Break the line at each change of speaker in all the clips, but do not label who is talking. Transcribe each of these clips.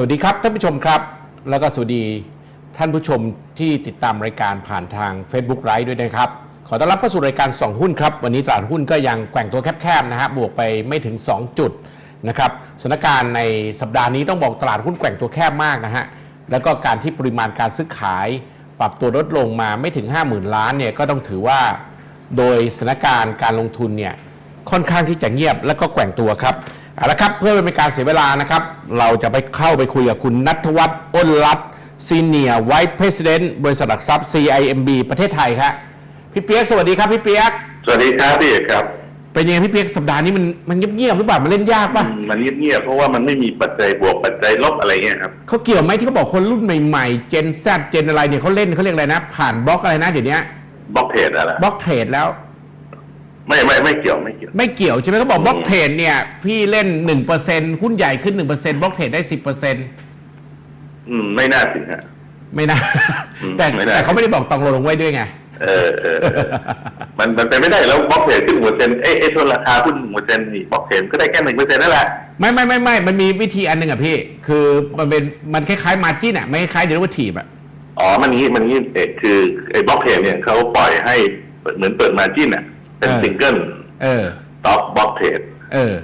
สวัสดีครับท่านผู้ชมครับ แล้วก็สวัสดีท่านผู้ชมที่ติดตามรายการผ่านทาง Facebook ไลฟ์ด้วยนะครับ ขอต้อนรับเข้าสู่รายการ 2 หุ้นครับ วันนี้ตลาดหุ้นก็ยังแกว่งตัวแคบๆนะฮะบวกไปไม่ถึง 2 จุดนะครับสถานการณ์ในสัปดาห์นี้ต้องบอกตลาดหุ้นแกว่งตัวแคบมากนะฮะแล้วก็การที่ปริมาณการซื้อขาย ปรับตัวลดลงมาไม่ถึง 50,000 ล้านเนี่ยก็ต้องถือว่า โดยสถานการณ์การลงทุนเนี่ยค่อนข้างที่จะเงียบและก็แกว่งตัวครับ เอาละครับเพื่อไม่เป็นการเสียเวลานะครับ เราจะไปเข้าไปคุยกับคุณนัทวัฒน์อ้นรัตน์ซีเนียร์ไวท์เพรสิดเนต์บริษัทหลักทรัพย์ CIMB ประเทศไทยครับพี่เปียกสวัสดีครับพี่เปียก
สวัสดีครับพี่เอกครับ
เป็นยังไงพี่เปียกสัปดาห์นี้มันมันเงียบๆหรือเปล่ามันเล่นยากป่ะ
อืมมันเงียบๆเพราะว่ามันไม่มีปัจจัยบวกปัจจัยลบอะไรเงี้ยครับ
เขาเกี่ยวไหมที่เขาบอกคนรุ่นใหม่ๆ เจนแซเจนอะไรเนี่ยเขาเล่นเขาเรียกอะไรนะ ผ่านบล็อกอะไรนะเดี๋ยวนี้
บล็อกเทรดอะไร
บล็อกเทรดแล้ว
ไม่ไม่ไม่เกี่ยวไม่เกี่ยว
ไม่เกี่ยวใช่ไหมเขาบอกบล็อกเทรดเนี่ย พี่เล่น1%หุ้นใหญ่ขึ้น1%บล็อกเทรดได้10%
อืม ไม่น่าถึงฮะ
ไม่น่า
อืม
แต่
ไม่น่า
แต่เขาไม่ได้บอกตองลงไว้ด้วยไง
เออเออเออมันมันเป็นไม่ได้แล้วบล็อกเทรดขึ้นหนึ่งเปอร์เซ็นต์เอ้ไอ้ส่วนราคาหุ้นหนึ่งเปอร์เซ็นต์นี่บล็อกเทรดก็ได้แค่หนึ่งเปอร์เซ็นต์นั่นแหละ
ไม่ไม่ไม่ไม่มันมีวิธีอันหนึ่งอะพี่ คือมันเป็นมันคล้ายๆมาจิ้นอะไม่คล้ายๆเดลิเวอทีฟอะ
อ๋อมันงี้มันงี้เอกคือไอ้บล็อกเทรดเนี่ยเขาปล่อยให้เหมือนเปิดมาจิ้นอะ เป็นซิงเกิล
เออ
ท็อปบล็อกเทรด
เออ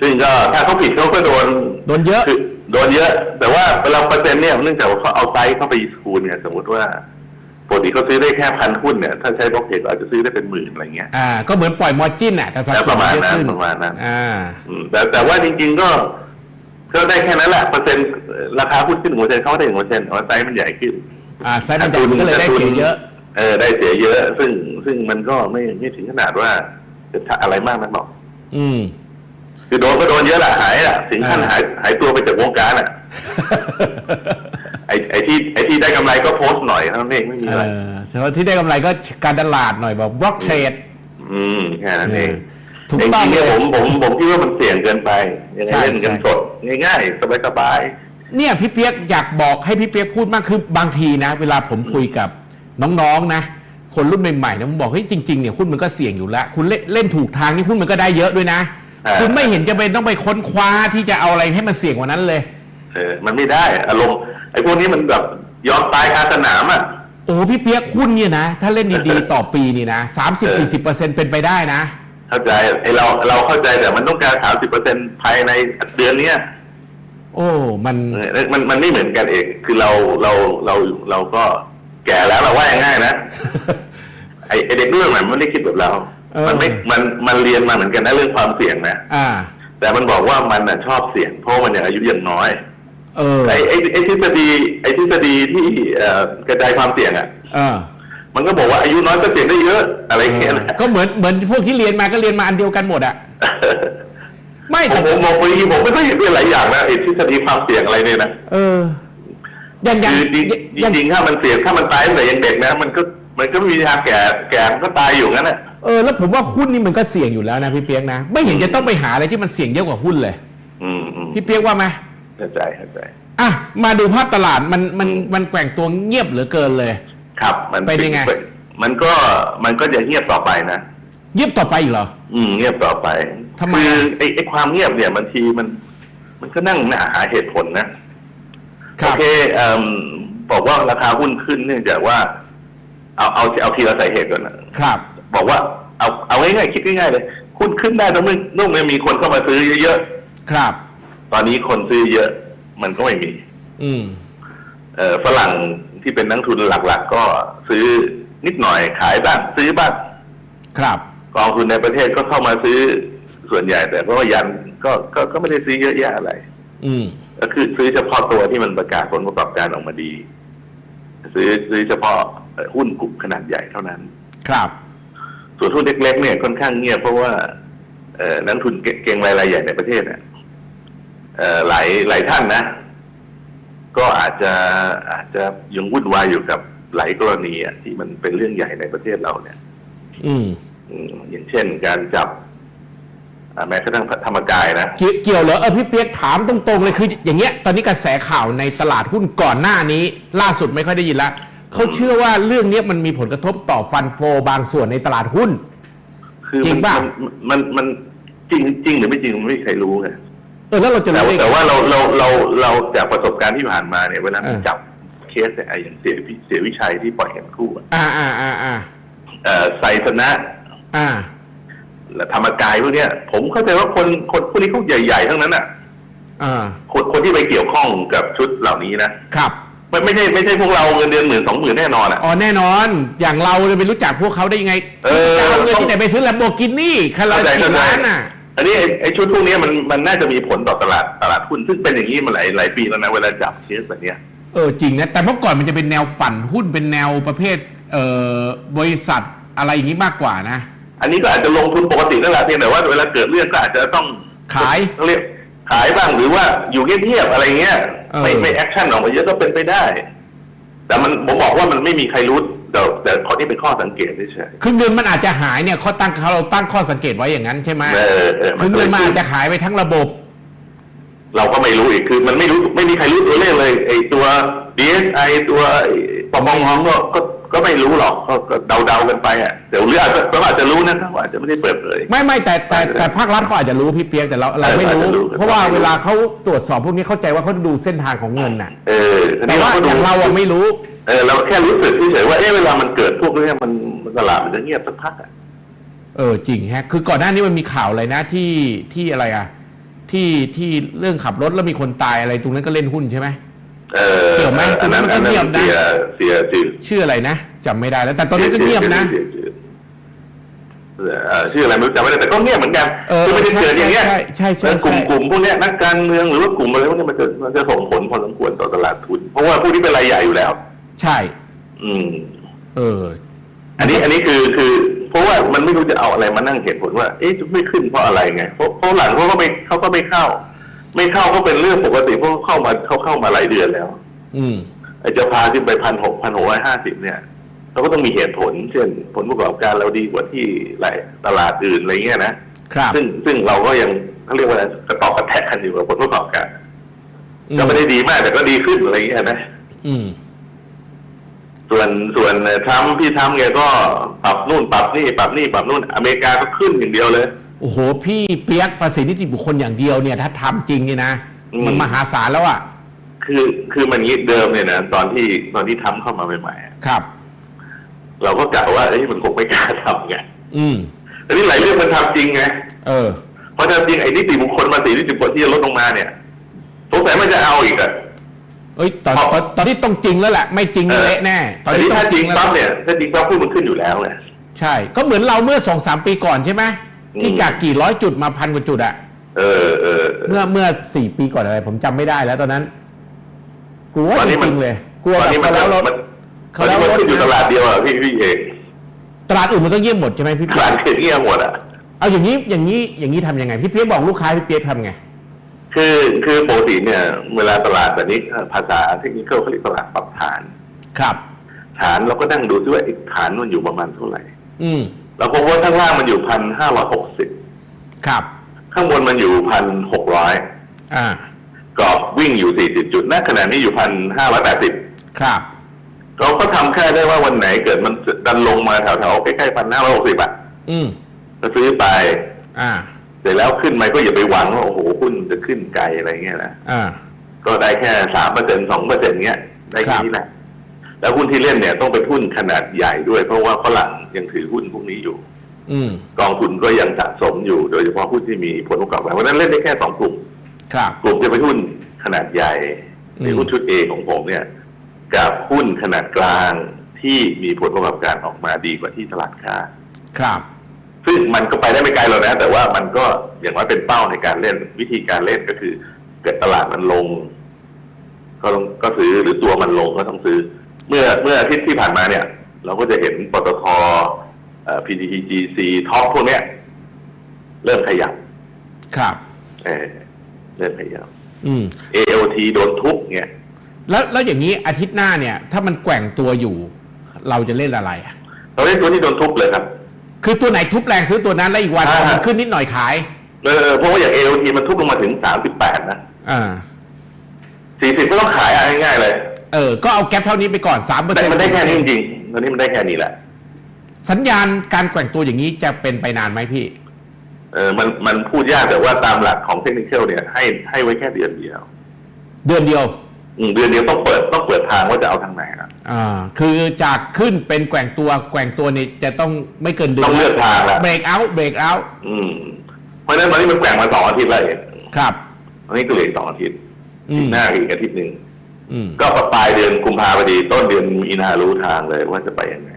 ซึ่งก็ถ้าเขาผิดเขาก็โดน
โดนเยอะ
คือโดนเยอะ แต่ว่าเวลาเปอร์เซ็นต์เนี่ยเนื่องจากว่าเขาเอาไซส์เข้าไปคูณเนี่ยสมมติว่าปกติเขาซื้อได้แค่พันหุ้นเนี่ยถ้าใช้บล็อกเทรดอาจจะซื้อได้เป็นหมื่นอะไรเงี้ย
อ่าก็เหมือนปล่อยมอจิ้นอะแต่สัดส่วน
ประมาณ
เยอะ
นั้น
ขึ้น
ประมาณนั้น
อ่า
อืมแต่แต่ว่าจริง ๆ ก็ก็ได้แค่นั้นแหละเปอร์เซ็นต์ราคาหุ้นขึ้นหนึ่งเปอร์เซ็นต์เขาก็ได้หนึ่งเปอร์เซ็นต์แต่ว่าไซส์มันใหญ่ขึ้น
อ่าไซส์มันใหญ่มันก็เลยได้เสียเยอะ
เออได้เสียเยอะ ซึ่งซึ่งมันก็ไม่ไม่ถึงขนาดว่าจะอะไรมากนักหรอก
อืม
คือโดนก็โดนเยอะแหละหายอะถึงขั้น
อ่า
หายหายตัวไปจากวงการอะไอ้ไอ้ที่ไอ้ที่ได้กำไรก็โพสต์หน่อยเท่านั้นเองไม่มี
เอ
อะไร
อแต่ว่าที่ได้กำไรก็การตลาดหน่อยบอกบล็อกเทรด
อืมแค่นั้นเอง
ถูกต้อง
จริๆ
เล
เนี่ย
ย
ผมผมผมคิดว่ามันเสี่ยงเกินไปยังไง
ใช่
เล่นกัน
ใช่
สดง่ายๆสบาย
เนี่ยพี่เปียกอยากบอกให้พี่เปียกพูดมากคือบางทีนะ เวลาผมคุยกับ น้องๆนะคนรุ่นใหม่ๆนะผมบอกเฮ้ยจริงๆเนี่ยหุ้นมันก็เสี่ยงอยู่แล้ว คุณเล่นเล่นถูกทางนี่หุ้นมันก็ได้เยอะด้วยนะ คุณไม่เห็นจะเป็นต้องไปค้นคว้าที่จะเอาอะไรให้มันเสี่ยงกว่านั้นเลย
ๆเออมันไม่ได้อารมณ์ไอ้พวกนี้มันแบบยอมตายคาสนามอะ
โอ้พี่เปียกหุ้นเนี่ยนะ ถ้าเล่นดีๆต่อปีนี่นะสามสิบสี่สิบเปอร์เซ็นต์เป็นไปได้นะ
เข้าใจไอ้เราเราเข้าใจแต่มันต้องการสามสิบเปอร์เซ็นภายในเดือนเนี้ย
โอ้ มัน
เออมัน มันไม่เหมือนกันเอง คือเรา เรา เรา เราก็ แก่แล้วเราว่าง่ายๆนะไอไอ้เด็กรุ่นใหม่มันไม่ได้คิดแบบเรา
เออ
มันไม่มันมันเรียนมาเหมือนกันนะเรื่องความเสี่ยงนะ
อ่า
แต่มันบอกว่ามันน่ะชอบเสี่ยงเพราะมันยังอายุยังน้อย
เออ
ไอ้ไอ้ไอ้ทฤษฎีไอ้ทฤษฎีที่เอ่อกระจายความเสี่ยงอะ
เออ
มันก็บอกว่าอายุน้อยก็เสี่ยงได้เยอะอะไรอย่างเงี้ยนะ
ก็เหมือนเหมือนพวกที่เรียนมาก็เรียนมาอันเดียวกันหมดอะไม่
ผม
แต่
ผมมองไปทีผมไม่ค่อยเห็นด้วยหลายอย่างนะไอ้ทฤษฎีความเสี่ยงอะไรเนี่ยนะ
เออ อย่างอย่าง
คือจริง
อย่าง
จริงๆถ้ามันเสี่ยงถ้ามันตายตั้งแต่ยังเด็กนะ มันก็มันก็ไม่มีทางแก่แก่มันก็ตายอยู่งั้นแหละ
เออแล้วผมว่าหุ้นนี่มันก็เสี่ยงอยู่แล้วนะพี่เปียกนะ ไม่เห็นจะต้องไปหาอะไรที่มันเสี่ยงเยอะกว่าหุ้นเลย
อืมอืม
พี่เปียกว่าไหม
เข้าใจเข้าใจ
อะมาดูภาพตลาดมันมันมันแกว่งตัวเงียบเหลือเกินเลย
ครับ มัน
เป็นยังไง
มันก็มันก็จะเงียบต่อไปนะ
เงียบต่อไปอีกเหรอ
อืม เงียบต่อไป
ทำไม
คือ
อะ
ไอ้ไอ้ความเงียบเนี่ยบางทีมัน มันก็นั่งหาเหตุผลนะ
ครั
โอบเคเอิ่มบอกว่าราคาหุ้นขึ้นเนื่องจากว่า เอาเอาเอาทีละสาเหตุก่อนนะครับ บอกว่าเอาเอาง่ายๆคิดง่ายๆเลยหุ้นขึ้นได้ต้องเมื่อต้องมีคนเข้ามาซื้อเยอะ
ครับ
ๆตอนนี้คนซื้อเยอะ มันก็ไม่มี
อืม
เอ่อฝรั่งที่เป็นนักทุนหลัก ๆ ก็ซื้อนิดหน่อยขายบ้างซื้อบ้าง
ครับ
กองทุนในประเทศก็เข้ามาซื้อส่วนใหญ่ แต่ก็ยันก็ก็ก็ไม่ได้ซื้อเยอะแยะอะไร
อืม
ก็คือซื้อเฉพาะตัวที่มันประกาศผลประกอบการออกมาดี ซื้อซื้อเฉพาะเอ่อหุ้นกลุ่มขนาดใหญ่เท่านั้น
ครับ
ส่วนหุ้นเล็กๆเนี่ยค่อนข้างเงียบเพราะว่าเอ่อนักทุนเก่งรายรายใหญ่ในประเทศเนี่ยเอ่อหลายหลายท่านนะ ก็อาจจะอาจจะยังวุ่นวายอยู่กับหลายกรณีอะที่มันเป็นเรื่องใหญ่ในประเทศเราเนี่ย
อืม
อืมอย่างเช่นการจับอ่า แม้กระทั่งธรรมกายนะ
เกี่ยวเกี่ยวเหรอเออพี่เปียกถามตรงๆเลยคืออย่างเงี้ยตอนนี้กระแสข่าวในตลาดหุ้นก่อนหน้านี้ ล่าสุดไม่ค่อยได้ยินละเขาเชื่อว่าเรื่องเนี้ยมันมีผลกระทบต่อฟันโฟบางส่วนในตลาดหุ้น
คือ
จริ
มั
งป่ะ
มันมันมันจริงจริงหรือไม่จริงมันไม่มีใครรู้ไง
เออแล้วเราจะ
แต่
รู้ได้ไง
แต่ว่าเราเราเราเราจากประสบการณ์ที่ผ่านมาเนี่ยเวลา
เออ
จับเคสเนี่ยไอ้อย่างเสียวิเสียวิชัยที่ปล่อยเงินกู้อะ
อ่าอ่าอ่าอ่า
เอ่อไซสนะ
อ่า
และ ธรรมกายพวกเนี้ย ผมเข้าใจว่าคนคนพวกนี้เขาใหญ่ๆทั้งนั้นอะ
อ่า
คนคนที่ไปเกี่ยวข้องกับชุดเหล่านี้นะครับไม่ไม่ใช่ไม่ใช่พวกเราเงินเดือนหมื่นสองหมื่นแน่นอนอะ
อ๋อแน่นอน อย่างเราจะไปรู้จักพวกเขาได้ยังไง
เออ
จะเอาเงินที่ไหนไปซื้อแลมโบกินี่คารา
เข้าใจ
กี่
เข้าใจ
ล้านอะ
อันนี้ไอ้ไอ้ชุดพวกเนี้ยมันมันน่าจะมีผลต่อตลาดตลาดหุ้นซึ่งเป็นอย่างนี้มาหลายหลายปีแล้วนะเวลาจับเคสแบบเนี้ย
เออจริงนะแต่เมื่อก่อนมันจะเป็นแนวปั่นหุ้นเป็นแนวประเภทเอ่อบริษัทอะไรอย่างนี้มากกว่านะ
อันนี้ก็อาจจะลงทุนปกตินั่นแหละเพียงแต่ว่าเวลาเกิดเรื่องก็อาจจะต้อง
ขาย
เรียกขายบ้างหรือว่าอยู่เงียบๆอะไรเงี้ย
เออ
ไม่ไม่แอคชั่นออกมาเยอะก็เป็นไปได้ แต่มันผมบอกว่ามันไม่มีใครรู้แต่แต่ข้อนี้เป็นข้อสังเกตเฉย
คือเงินมันอาจจะหายเนี่ยเขาตั้งเขาเราตั้งข้อสังเกตไว้อย่างนั้นใช่ไหม
ๆเออเออ
คือ
ก็
เงินมัน
ลย
อาจจะหายไปทั้งระบบ
เราก็ไม่รู้อีกคือ มันไม่รู้ไม่มีใครรู้ตัวเลขเลยไอ้ตัว DSI ตัวปปงก็ ก็ก็ไม่รู้หรอกก็ก็เดาๆกันไปอะเดี๋ยวหรืออาจจะเขาอาจจะรู้นะเขาอาจจะไม่ได้เปิดเผย
ไม่ไม่แต่แต่แต่ภาครัฐเขาอาจจะรู้พี่เปียกแต่เราเราไม่รู้
อาจจะรู้
เพราะว่า
ไม่รู้
เวลาเขาตรวจสอบพวกนี้เข้าใจว่าเขาดูเส้นทางของเงินน่ะ
เอออัน
แต่
นี้
ว่า
ก็
อย่างเราอะไม่รู้
เออเราแค่รู้สึกเฉยๆว่าเอ๊ะเวลามันเกิดพวกเนี้ยมันมันตลาดมันจะเงียบสักพักอะ
เออจริงฮะ คือก่อนหน้านี้มันมีข่าวอะไรนะที่ที่อะไรอะที่ที่เรื่องขับรถแล้วมีคนตายอะไรตรงนั้นก็เล่นหุ้นใช่ไหม
เออ
เกี่ยวไหม
อันนั้น
มันก็
อันนั้
เงียบ
น
นะ
เสียเสียชื่อ
ชื่ออะไรนะจำไม่ได้แล้ว แต่ตอนนั้นก็เงียบนะ
สีชื่อเอ่อชื่ออะไรไม่รู้จำไม่ได้แต่ก็เงียบเหมือนกัน
เออ
คือไม่ได้เกิดอย่างเงี้ย
ใช่ใช่ใช่
แล้วกลุ่ม
ใช่
กลุ่มพวกเนี้ยนักการเมืองหรือว่ากลุ่มอะไรพวกเนี้ยมันจะมันจะส่งผลพอสมควรต่อตลาดทุน เพราะว่าผู้ที่เป็นรายใหญ่อยู่แล้ว
ใช่
อืม
เออ
อันนี้อันนี้คือคือเพราะว่ามันไม่รู้จะเอาอะไรมานั่งเหตุผลว่า เอ๊ะจะไม่ขึ้นเพราะอะไรไงเพราะเพราะหลังเขาก็ไม่เขาก็ไม่เข้า ไม่เข้าก็เป็นเรื่องปกติเพราะเขาเข้ามาเขาเข้ามาหลายเดือนแล้ว
อืม
ไอ้จะพาขึ้นไปพันหกพันหกร้อยห้าสิบเนี่ยเราก็ต้องมีเหตุผล เช่น ผลประกอบการเราดีกว่าที่หลายตลาดอื่นอะไรเงี้ยนะครับซึ่งซึ่งเราก็ยังเขาเรียกว่าอะไรกระตอกกระแทกกันอยู่กับผลประกอบการ
อืม
ก็ไม่ได้ดีมากแต่ก็ดีขึ้นอะไรเงี้ยนะ
อืม
ส่วนส่วนทรัมป์พี่ทรัมป์แกก็ปรับนู่นปรับนี่ปรับนี่ปรับนู่นอเมริกาก็ขึ้นอย่างเดียวเลย
โอ้โห พี่เปียกภาษีนิติบุคคลอย่างเดียวเนี่ย ถ้าทำจริงเนี่ยนะ
อืม
มันมหาศาลแล้วอะ
คือคือมันงี้เดิมเนี่ยนะตอนที่ตอนที่ทำเข้ามาใหม่ๆอะ
ครับ
เราก็กะว่าเอ้ยมันคงไม่กล้าทำไง
อืม
แต่นี่หลายเรื่องมันทำจริงไง
เออ
เพราะถ้าจริงไอ้นิติบุคคลภาษีนิติบุคคลที่จะลดลงมาเนี่ยสงสัยมันจะเอาอีกอะ
เอ้ยตอน
เพราะ
ตอนตอนที่ต้องจริงแล้วแหละ ไม่จริง
เออ
เละแน่ ตอน
แต่
นี้
นี่
ต้อ
ถ้างจ
จ
ริ
ริ
ง
งแล้ว
ปั๊บเนี่ยถ้าจริงปั๊บพูดมันขึ้นอยู่แล้วไง
ใช่ ก็เหมือนเราเมื่อสองสามปีก่อนใช่ไหม
อืม
ที่จากกี่ร้อยจุดมาพันกว่าจุดอะ
เออเออเออ
เมื่อเมื่อสี่ปีก่อนอะไร ผมจำไม่ได้แล้วตอนนั้นกลัว
ตอน
จ
นี้มัน
ริงๆเลย กลัว
ตอนนี้มัน
เขาแล้ว
มัน
เขา
ตอน
แล้ว
นี้มัน
รถ
ขึ้นอยู่ตลาดเดียวอะพี่พี่เอก
ตลาดอื่นมันต้องเยี่ยมหมดใช่ไหมพี่
ต
เปีย
ลากดเงียบหมดอะ
เอาอย่างนี้อย่างนี้อย่างนี้ทำยังไง พี่เปียกบอกลูกค้าพี่เปียกทำไง
คือคือปกติเนี่ย เวลาตลาดแบบนี้ภาษาเทคนิคเขาเรียกตลาดปรับฐาน
ครับ
ฐานเราก็นั่งดูซิว่าไอ้ฐานมันอยู่ประมาณเท่าไหร่
อืม
เราพบว่าข้างล่างมันอยู่พันห้าร้อยหกสิบ
ครับ
ข้างบนมันอยู่พันหกร้อย
อ่า
กรอบวิ่งอยู่สี่สิบจุดณขณะนี้อยู่พันห้าร้อยแปดสิบ
ครับ
เราก็ทำแค่ได้ว่าวันไหนเกิดมันดันลงมาแถวๆใกล้ๆพันห้าร้อยหกสิบอะ
อืม
ก็ซื้อไป
อ่า
เสร็จแล้วขึ้นไหมก็อย่าไปหวังว่าโอ้โหหุ้นจะขึ้นไกลอะไรเงี้ยนะ
อ่า
ก็ได้แค่สามเปอร์เซ็นสองเปอร์เซ็นเงี้ยได้แค่นี้แหละ แล้วหุ้นที่เล่นเนี่ยต้องเป็นหุ้นขนาดใหญ่ด้วย เพราะว่าฝรั่งยังถือหุ้นพวกนี้อยู่
อืม
กองทุนก็ยังสะสมอยู่โดยเฉพาะหุ้นที่มีผลประกอบการวันนั้นเล่นได้แค่สองกลุ่ม
ครับ
กลุ่มจะเป็นหุ้นขนาดใหญ่
อืม
ในหุ้นชุดเอของผมเนี่ย กับหุ้นขนาดกลางที่มีผลประกอบการออกมาดีกว่าที่ตลาดคาด
ครับ
ซึ่งมันก็ไปได้ไม่ไกลหรอกนะ แต่ว่ามันก็อย่างว่าเป็นเป้าในการเล่นวิธีการเล่นก็คือ เกิดตลาดมันลง ก็ต้องก็ซื้อหรือตัวมันลงก็ต้องซื้อ เมื่อเมื่ออาทิตย์ที่ผ่านมาเนี่ย เราก็จะเห็นปตทเอ่อ PTTGC ท็อปพวกเนี้ยเริ่มขยับ
ครับ
เออเริ่มขยับ
อืม
ALT โดนทุบเนี่ย
แล้วแล้วอย่างนี้อาทิตย์หน้าเนี่ย ถ้ามันแกว่งตัวอยู่ เราจะเล่นอะไรอะ
เราเล่นตัวที่โดนทุบเลยครับ
คือตัวไหนทุบแรงซื้อตัวนั้นแล้วอีกวัน
อ่า
พอมันขึ้นนิดหน่อยขาย
เออเพราะว่าอย่าง ALT มันทุบลงมาถึง38นะ
อ่า
40ก็ต้องขายอะง่ายๆเลย
เออ ก็เอาแก๊ปเท่านี้ไปก่อนสามเปอร์
แต่
เซ็นต์
มันได้แค่นี้จริงๆตอนนี้มันได้แค่นี้แหละ
สัญญาณการแกว่งตัวอย่างนี้จะเป็นไปนานไหมพี่
เออมันมันพูดยากแต่ว่าตามหลักของเทคนิคเนี่ยให้ให้ไว้แค่เดือนเดียว
เดือนเดียว
อืมเดือนเดียวต้องเปิดต้องเปิดทางว่าจะเอาทางไหนนะ
อ่า คือจากขึ้นเป็นแกว่งตัวแกว่งตัวนี่จะต้องไม่เกินเดือน
ต้องเลือกทางแล้ว
เบรกเอาเบรกเอา
อืม เพราะฉะนั้นวันนี้มันแกว่งมาสองอาทิตย์แล้วเอง
ครับ
วันนี้ก็เหลืออกสองอาทิตย์
อืม
หน้าอีกอาทิตย์หนึ่ง
อืม
ก็ปลายเดือนกุมภาพันธ์พอดี ต้นเดือนมีนารู้ทางเลยว่าจะไปยังไง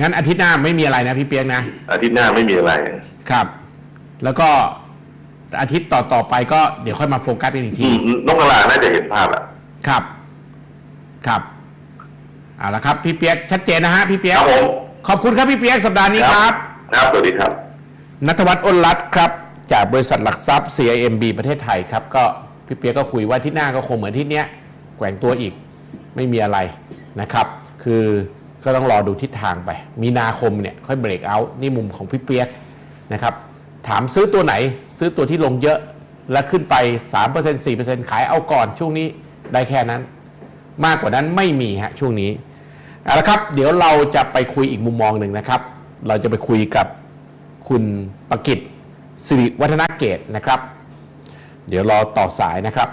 งั้นอาทิตย์หน้าไม่มีอะไรนะพี่เปียกนะ
อาทิตย์หน้าไม่มีอะไร
ครับ แล้วก็อาทิตย์ต่อต่อไปก็เดี๋ยวค่อยมาโฟกัสกันอีก
อื
ที
มนกกระลาน่าจะเห็นภาพอะ
ครับ ครับเอาละครับ พี่เปียกชัดเจนนะฮะพี่เปีย
ค
ก
รับผม
ขอบคุณครับพี่เปียกสัปดาห์นี้ครับ
ครับสวัสดีครับ
นัทวัฒน์อ้นรัตน์ครับ จากบริษัทหลักทรัพย์ CIMB ประเทศไทยครับ ก็พี่เปียกก็คุยว่าที่หน้าก็คงเหมือนที่เนี้ย แกว่งตัวอีกไม่มีอะไรนะครับ คือก็ต้องรอดูทิศทางไป มีนาคมเนี่ยค่อยเบรกเอาท์นี่มุมของพี่เปียกนะครับถามซื้อตัวไหนซื้อตัวที่ลงเยอะแล้วขึ้นไป 3% 4%ขายเอาก่อนช่วงนี้ได้แค่นั้น มากกว่านั้นไม่มีฮะช่วงนี้เอาละครับ เดี๋ยวเราจะไปคุยอีกมุมมองหนึ่งนะครับ เราจะไปคุยกับคุณประกิตสิริวัฒนเกตนะครับ เดี๋ยวรอต่อสายนะครับ